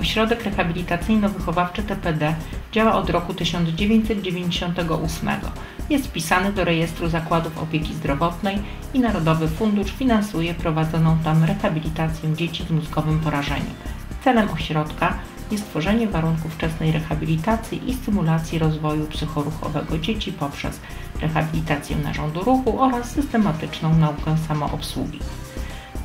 Ośrodek Rehabilitacyjno-Wychowawczy TPD działa od roku 1998. Jest wpisany do rejestru zakładów opieki zdrowotnej i Narodowy Fundusz finansuje prowadzoną tam rehabilitację dzieci z mózgowym porażeniem. Celem ośrodka jest tworzenie warunków wczesnej rehabilitacji i stymulacji rozwoju psychoruchowego dzieci poprzez rehabilitację narządu ruchu oraz systematyczną naukę samoobsługi.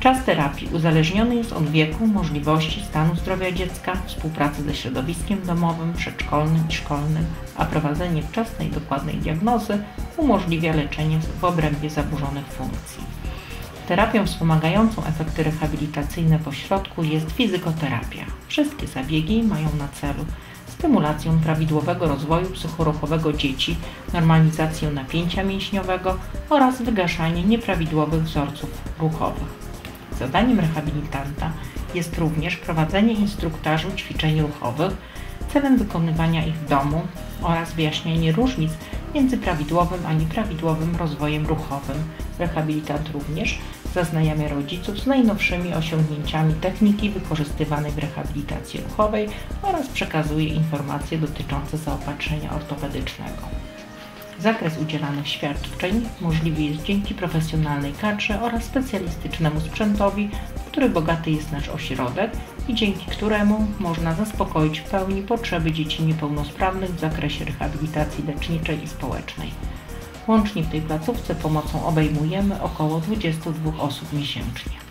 Czas terapii uzależniony jest od wieku, możliwości, stanu zdrowia dziecka, współpracy ze środowiskiem domowym, przedszkolnym i szkolnym, a prowadzenie wczesnej, dokładnej diagnozy umożliwia leczenie w obrębie zaburzonych funkcji. Terapią wspomagającą efekty rehabilitacyjne w ośrodku jest fizykoterapia. Wszystkie zabiegi mają na celu stymulację prawidłowego rozwoju psychoruchowego dzieci, normalizację napięcia mięśniowego oraz wygaszanie nieprawidłowych wzorców ruchowych. Zadaniem rehabilitanta jest również prowadzenie instruktażu ćwiczeń ruchowych celem wykonywania ich w domu oraz wyjaśnienie różnic między prawidłowym a nieprawidłowym rozwojem ruchowym. Rehabilitant również zaznajamia rodziców z najnowszymi osiągnięciami techniki wykorzystywanej w rehabilitacji ruchowej oraz przekazuje informacje dotyczące zaopatrzenia ortopedycznego. Zakres udzielanych świadczeń możliwy jest dzięki profesjonalnej kadrze oraz specjalistycznemu sprzętowi, który bogaty jest nasz ośrodek i dzięki któremu można zaspokoić w pełni potrzeby dzieci niepełnosprawnych w zakresie rehabilitacji leczniczej i społecznej. Łącznie w tej placówce pomocą obejmujemy około 22 osób miesięcznie.